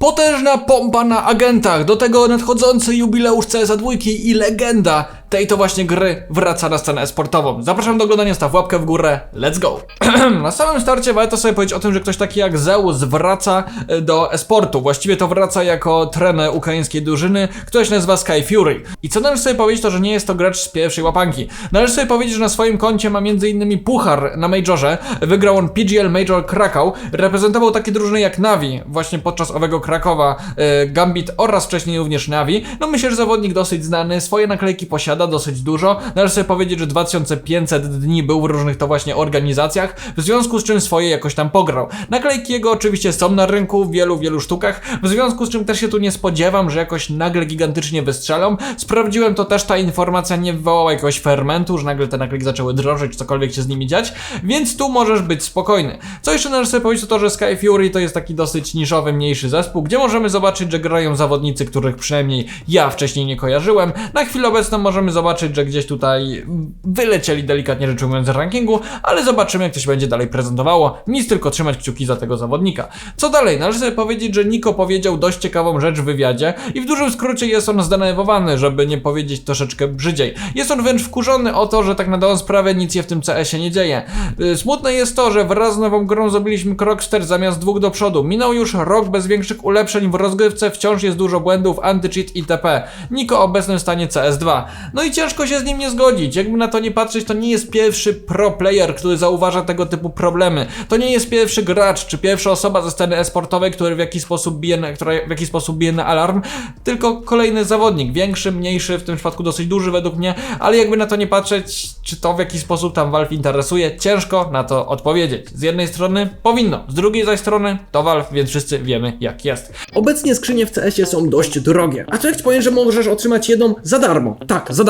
Potężna pompa na agentach, do tego nadchodzący jubileusz CSA 2 i legenda tej to właśnie gry wraca na scenę esportową. Zapraszam do oglądania, staw łapkę w górę, let's go! na samym starcie warto sobie powiedzieć o tym, że ktoś taki jak Zeus wraca e, do esportu. Właściwie to wraca jako trener ukraińskiej drużyny, ktoś nazywa Sky Fury. I co należy sobie powiedzieć, to że nie jest to gracz z pierwszej łapanki. Należy sobie powiedzieć, że na swoim koncie ma m.in. puchar na Majorze, wygrał on PGL Major Krakał, reprezentował takie drużyny jak Navi, właśnie podczas owego Krakowa, e, Gambit oraz wcześniej również Navi. No myślę, że zawodnik dosyć znany, swoje naklejki posiada dosyć dużo. Należy sobie powiedzieć, że 2500 dni był w różnych to właśnie organizacjach, w związku z czym swoje jakoś tam pograł. Naklejki jego oczywiście są na rynku w wielu, wielu sztukach, w związku z czym też się tu nie spodziewam, że jakoś nagle gigantycznie wystrzelą. Sprawdziłem to też, ta informacja nie wywołała jakiegoś fermentu, że nagle te naklejki zaczęły drożyć, cokolwiek się z nimi dziać, więc tu możesz być spokojny. Co jeszcze należy sobie powiedzieć, to to, że Sky Fury to jest taki dosyć niszowy, mniejszy zespół, gdzie możemy zobaczyć, że grają zawodnicy, których przynajmniej ja wcześniej nie kojarzyłem. Na chwilę obecną możemy zobaczyć, że gdzieś tutaj wylecieli delikatnie rzecz ujmując z rankingu, ale zobaczymy, jak to się będzie dalej prezentowało. Nic tylko trzymać kciuki za tego zawodnika. Co dalej? Należy sobie powiedzieć, że Niko powiedział dość ciekawą rzecz w wywiadzie i w dużym skrócie jest on zdenerwowany, żeby nie powiedzieć troszeczkę brzydziej. Jest on wręcz wkurzony o to, że tak na dobrą sprawę nic się w tym CS-ie nie dzieje. Yy, Smutne jest to, że wraz z nową grą zrobiliśmy krok zamiast dwóch do przodu. Minął już rok bez większych ulepszeń w rozgrywce, wciąż jest dużo błędów, anti-cheat itp. Niko obecnym stanie CS2. No i ciężko się z nim nie zgodzić. Jakby na to nie patrzeć, to nie jest pierwszy pro player, który zauważa tego typu problemy. To nie jest pierwszy gracz, czy pierwsza osoba ze sceny esportowej, który w jakiś sposób bije na, która w jakiś sposób bije na alarm, tylko kolejny zawodnik, większy, mniejszy, w tym przypadku dosyć duży według mnie, ale jakby na to nie patrzeć, czy to w jakiś sposób tam Valve interesuje, ciężko na to odpowiedzieć. Z jednej strony powinno, z drugiej zaś strony to Valve, więc wszyscy wiemy jak jest. Obecnie skrzynie w CS-ie są dość drogie. A co jak powiem, że możesz otrzymać jedną za darmo? Tak, za darmo.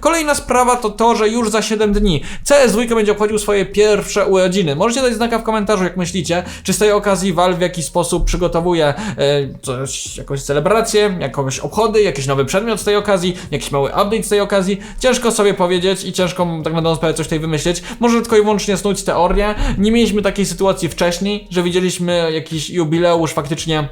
Kolejna sprawa to to, że już za 7 dni CS2 będzie obchodził swoje pierwsze urodziny. Możecie dać znaka w komentarzu, jak myślicie, czy z tej okazji Valve w jakiś sposób przygotowuje e, coś, jakąś celebrację, jakąś obchody, jakiś nowy przedmiot z tej okazji, jakiś mały update z tej okazji. Ciężko sobie powiedzieć i ciężko tak dobrą sprawę coś tutaj wymyślić. Może tylko i wyłącznie snuć teorię. Nie mieliśmy takiej sytuacji wcześniej, że widzieliśmy jakiś jubileusz faktycznie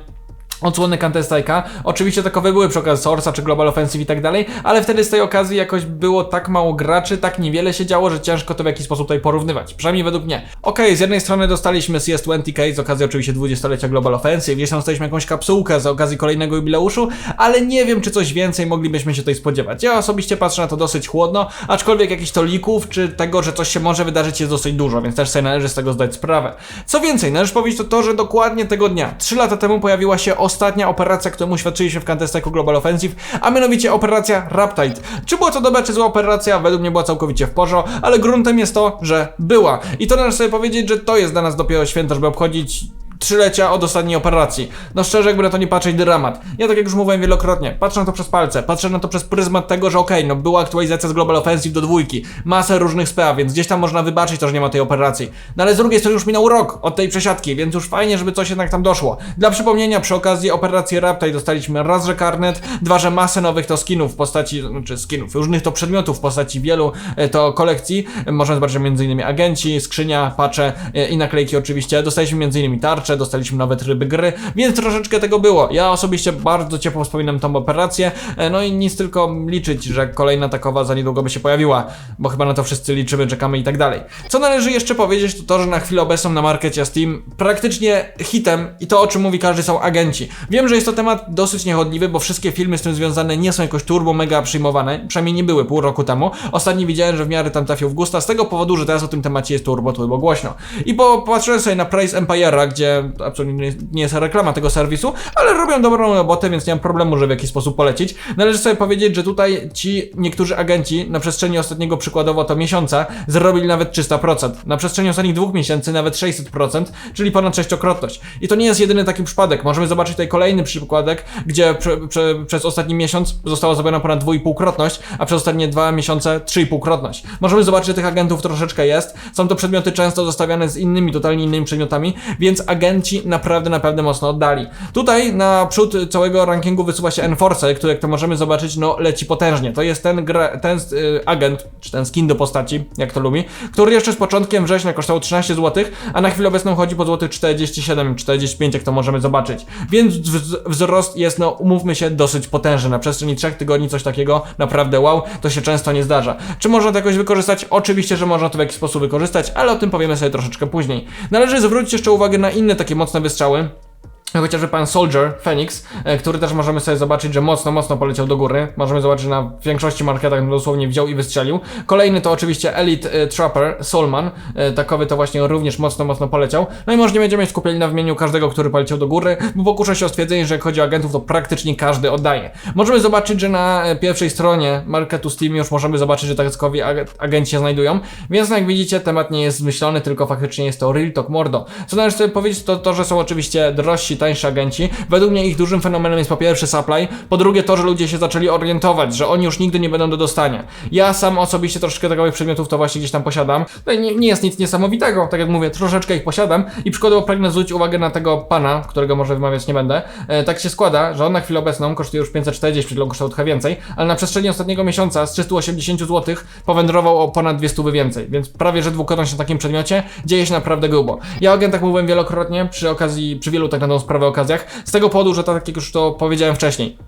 odsłony Counter Strike'a. Oczywiście takowe były przy okazji Source'a czy Global Offensive i tak dalej, ale wtedy z tej okazji jakoś było tak mało graczy, tak niewiele się działo, że ciężko to w jakiś sposób tutaj porównywać. Przynajmniej według mnie. Okej, z jednej strony dostaliśmy CS20K z okazji oczywiście 20-lecia Global Offensive, gdzieś tam dostaliśmy jakąś kapsułkę z okazji kolejnego jubileuszu, ale nie wiem, czy coś więcej moglibyśmy się tutaj spodziewać. Ja osobiście patrzę na to dosyć chłodno, aczkolwiek jakichś to lików, czy tego, że coś się może wydarzyć jest dosyć dużo, więc też sobie należy z tego zdać sprawę. Co więcej, należy powiedzieć to to, że dokładnie tego dnia, 3 lata temu pojawiła się ostatnia operacja, którą uświadczyliśmy w Counter Strike'u Global Offensive, a mianowicie operacja Raptide. Czy była to dobra, czy zła operacja? Według mnie była całkowicie w porządku, ale gruntem jest to, że była. I to należy sobie powiedzieć, że to jest dla nas dopiero święto, żeby obchodzić trzylecia od ostatniej operacji. No szczerze, jakby na to nie patrzeć, dramat. Ja tak jak już mówiłem wielokrotnie, patrzę na to przez palce, patrzę na to przez pryzmat tego, że okej, no była aktualizacja z Global Offensive do dwójki, masę różnych spraw, więc gdzieś tam można wybaczyć to, że nie ma tej operacji. No ale z drugiej strony już minął rok od tej przesiadki, więc już fajnie, żeby coś jednak tam doszło. Dla przypomnienia, przy okazji operacji Raptide dostaliśmy raz, że karnet, dwa, że masę nowych to skinów w postaci, znaczy skinów, różnych to przedmiotów w postaci wielu e, to kolekcji. E, Możemy zobaczyć m.in. agenci, skrzynia, pacze e, i naklejki oczywiście. Dostaliśmy m.in. tarcze, dostaliśmy nowe tryby gry, więc troszeczkę tego było. Ja osobiście bardzo ciepło wspominam tą operację, e, no i nic tylko liczyć, że kolejna takowa za niedługo by się pojawiła, bo chyba na to wszyscy liczymy, czekamy i tak dalej. Co należy jeszcze powiedzieć, to to, że na chwilę obecną na markecie Steam praktycznie hitem i to o czym mówi każdy są agenci. Wiem, że jest to temat dosyć niechodliwy, bo wszystkie filmy z tym związane nie są jakoś turbo mega przyjmowane, przynajmniej nie były pół roku temu. Ostatni widziałem, że w miarę tam trafił w gusta, z tego powodu, że teraz o tym temacie jest turbo, turbo głośno. I popatrzyłem sobie na Price Empire'a, gdzie absolutnie nie- jest reklama tego serwisu, ale robią dobrą robotę, więc nie mam problemu, żeby w jakiś sposób polecić. Należy sobie powiedzieć, że tutaj ci niektórzy agenci na przestrzeni ostatniego przykładowo to miesiąca zrobili nawet 300%. Na przestrzeni ostatnich dwóch miesięcy nawet 600%, czyli ponad sześciokrotność. I to nie jest jedyny taki przypadek. Możemy zobaczyć tutaj kolejny przykładek, gdzie prze, prze, przez ostatni miesiąc została zrobiona ponad 2,5-krotność, a przez ostatnie dwa miesiące 3,5-krotność. Możemy zobaczyć, że tych agentów troszeczkę jest. Są to przedmioty często zestawiane z innymi, totalnie innymi przedmiotami, więc agenci naprawdę, naprawdę mocno oddali. Tutaj na przód całego rankingu wysuwa się Enforcer, który jak to możemy zobaczyć, no leci potężnie. To jest ten, gra, ten y, agent, czy ten skin do postaci, jak to lubi, który jeszcze z początkiem września kosztował 13 zł, a na chwilę obecną chodzi po złotych 47, 45, jak to możemy zobaczyć. Więc wz- wzrost jest, no umówmy się, dosyć potężny. Na przestrzeni 3 tygodni coś takiego, naprawdę wow, to się często nie zdarza. Czy można to jakoś wykorzystać? Oczywiście, że można to w jakiś sposób wykorzystać, ale o tym powiemy sobie troszeczkę później. Należy zwrócić jeszcze uwagę na inne takie mocne wystrzały. Chociażby pan Soldier, Phoenix, e, który też możemy sobie zobaczyć, że mocno, mocno poleciał do góry. Możemy zobaczyć, że na większości marketach dosłownie wziął i wystrzelił. Kolejny to oczywiście Elite e, Trapper, Solman. E, takowy to właśnie również mocno, mocno poleciał. No i może nie będziemy skupiali na wymieniu każdego, który poleciał do góry, bo pokuszę się o stwierdzenie, że jak chodzi o agentów, to praktycznie każdy oddaje. Możemy zobaczyć, że na pierwszej stronie marketu Steam już możemy zobaczyć, że takowi ag- agenci się znajdują. Więc no jak widzicie, temat nie jest zmyślony, tylko faktycznie jest to real talk mordo. Co należy sobie powiedzieć, to to, że są oczywiście drożsi, tańsi agenci. Według mnie ich dużym fenomenem jest po pierwsze supply, po drugie to, że ludzie się zaczęli orientować, że oni już nigdy nie będą do dostania. Ja sam osobiście troszeczkę takowych przedmiotów to właśnie gdzieś tam posiadam. No i nie, nie jest nic niesamowitego, tak jak mówię, troszeczkę ich posiadam i przykładowo pragnę zwrócić uwagę na tego pana, którego może wymawiać nie będę. E, tak się składa, że on na chwilę obecną kosztuje już 540, przed kosztował trochę więcej, ale na przestrzeni ostatniego miesiąca z 380 zł powędrował o ponad 200 więcej, więc prawie że dwukrotność na takim przedmiocie dzieje się naprawdę grubo. Ja o agentach mówiłem wielokrotnie przy okazji, przy wielu tak na tą sprawę okazjach, z tego powodu, że tak jak już to powiedziałem wcześniej,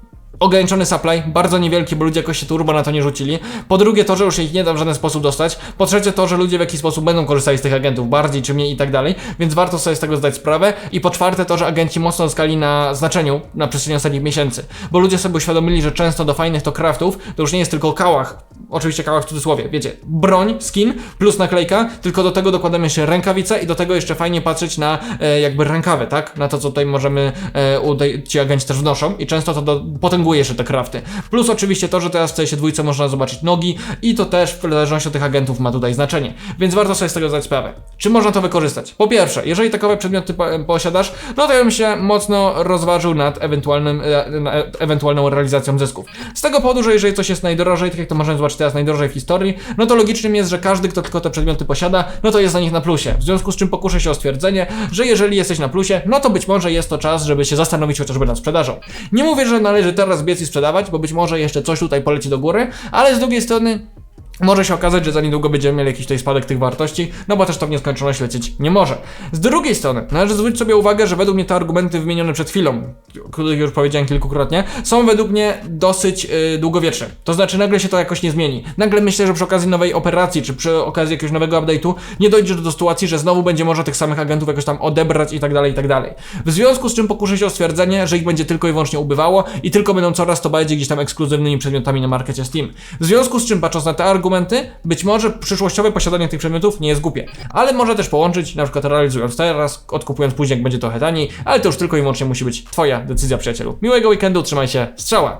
Ograniczony supply, bardzo niewielki, bo ludzie jakoś się turbo na to nie rzucili. Po drugie to, że już ich nie da w żaden sposób dostać. Po trzecie to, że ludzie w jakiś sposób będą korzystali z tych agentów, bardziej czy mniej i tak dalej, więc warto sobie z tego zdać sprawę. I po czwarte to, że agenci mocno zyskali na znaczeniu na przestrzeni ostatnich miesięcy, bo ludzie sobie uświadomili, że często do fajnych to craftów to już nie jest tylko kałach, oczywiście kałach w cudzysłowie, wiecie, broń, skin plus naklejka, tylko do tego dokładamy jeszcze rękawice i do tego jeszcze fajnie patrzeć na e, jakby rękawy, tak? Na to, co tutaj możemy, e, u tej, ci agenci też wnoszą i często to do, potęguje jeszcze te crafty. Plus oczywiście to, że teraz w CS dwójce można zobaczyć nogi i to też w zależności od tych agentów ma tutaj znaczenie. Więc warto sobie z tego zdać sprawę. Czy można to wykorzystać? Po pierwsze, jeżeli takowe przedmioty po, posiadasz, no to ja bym się mocno rozważył nad ewentualnym, e, e, ewentualną realizacją zysków. Z tego powodu, że jeżeli coś jest najdrożej, tak jak to możemy zobaczyć teraz najdrożej w historii, no to logicznym jest, że każdy, kto tylko te przedmioty posiada, no to jest na nich na plusie. W związku z czym pokuszę się o stwierdzenie, że jeżeli jesteś na plusie, no to być może jest to czas, żeby się zastanowić chociażby nad sprzedażą. Nie mówię, że należy teraz biec i sprzedawać, bo być może jeszcze coś tutaj poleci do góry, ale z drugiej strony może się okazać, że za niedługo będziemy mieli jakiś tutaj spadek tych wartości, no bo też to w nieskończoność lecieć nie może. Z drugiej strony, należy zwrócić sobie uwagę, że według mnie te argumenty wymienione przed chwilą, o których już powiedziałem kilkukrotnie, są według mnie dosyć yy, długowieczne. To znaczy nagle się to jakoś nie zmieni. Nagle myślę, że przy okazji nowej operacji, czy przy okazji jakiegoś nowego update'u, nie dojdzie do sytuacji, że znowu będzie można tych samych agentów jakoś tam odebrać i tak dalej, i tak dalej. W związku z czym pokuszę się o stwierdzenie, że ich będzie tylko i wyłącznie ubywało i tylko będą coraz to bardziej gdzieś tam ekskluzywnymi przedmiotami na markecie Steam. W związku z czym, patrząc na te argumenty, być może przyszłościowe posiadanie tych przedmiotów nie jest głupie, ale może też połączyć, na przykład realizując teraz, odkupując później, jak będzie trochę taniej, ale to już tylko i wyłącznie musi być Twoja decyzja, przyjacielu. Miłego weekendu, trzymaj się, strzała!